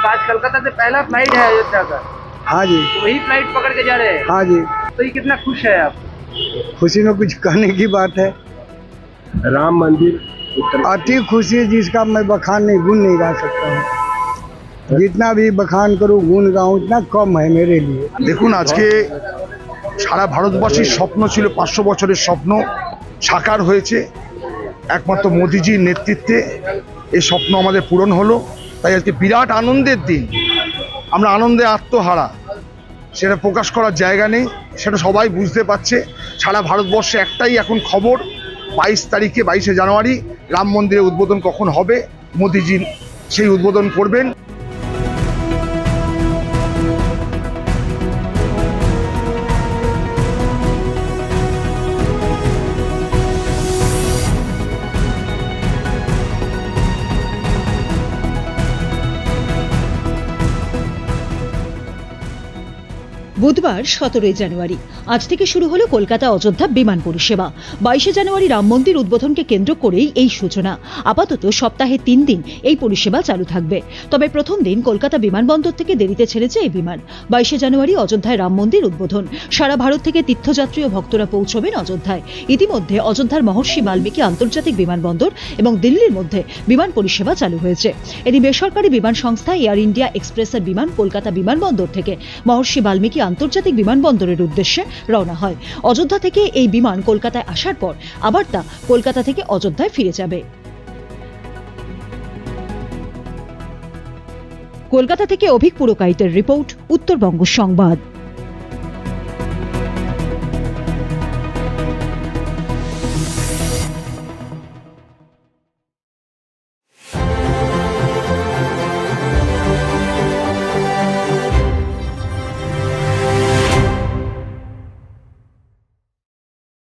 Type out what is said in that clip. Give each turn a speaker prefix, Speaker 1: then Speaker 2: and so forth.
Speaker 1: आपका आज कलकत्ता से पहला फ्लाइट है अयोध्या का
Speaker 2: हाँ जी
Speaker 1: तो वही फ्लाइट पकड़ के जा रहे हैं
Speaker 2: हाँ जी
Speaker 1: तो ये कितना खुश है आप
Speaker 2: खुशी में कुछ कहने की बात है
Speaker 3: राम मंदिर उत्तर
Speaker 2: अति खुशी है जिसका मैं बखान नहीं गुण नहीं गा सकता हूँ जितना भी बखान करूँ गुण गाऊँ उतना कम है मेरे लिए
Speaker 4: দেখুন আজকে সারা ভারতবাসীর স্বপ্ন ছিল পাঁচশো বছরের স্বপ্ন সাকার হয়েছে একমাত্র মোদিজির নেতৃত্বে এই স্বপ্ন আমাদের পূরণ হলো তাই আজকে বিরাট আনন্দের দিন। আমরা আনন্দে আত্মহারা। সেটা প্রকাশ করার জায়গা নেই, সেটা সবাই বুঝতে পারছে। সারা ভারতবর্ষে একটাই এখন খবর, বাইশ তারিখে বাইশে জানুয়ারি, রাম মন্দিরের উদ্বোধন কখন হবে? মোদিজি সেই উদ্বোধন করবেন।
Speaker 5: বুধবার সতেরোই জানুয়ারি। আজ থেকে শুরু হলো কলকাতা অযোধ্যা বিমান পরিষেবা। বাইশে জানুয়ারি রাম মন্দির উদ্বোধনকে কেন্দ্র করেই এই সূচনা। আপাতত সপ্তাহে তিন দিন এই পরিষেবা চালু থাকবে। তবে প্রথম দিন কলকাতা বিমানবন্দর থেকে দেরিতে ছেড়েছে এই বিমান। বাইশে জানুয়ারি অযোধ্যায় রাম মন্দির উদ্বোধন। সারা ভারত থেকে তীর্থযাত্রী ও ভক্তরা পৌঁছবেন অযোধ্যায়। ইতিমধ্যে অযোধ্যার মহর্ষি বাল্মীকি আন্তর্জাতিক বিমানবন্দর এবং দিল্লির মধ্যে বিমান পরিষেবা চালু হয়েছে। এটি বেসরকারি বিমান সংস্থা এয়ার ইন্ডিয়া এক্সপ্রেসের বিমান কলকাতা বিমানবন্দর থেকে মহর্ষি বাল্মীকি আন্তর্জাতিক বিমানবন্দরের উদ্দেশ্যে রওনা হয়। অযোধ্যা থেকে এই বিমান কলকাতায় আসার পর আবার তা কলকাতা থেকে অযোধ্যায় ফিরে যাবে। কলকাতা থেকে অভিক পুরকায়িতের রিপোর্ট, উত্তরবঙ্গ সংবাদ।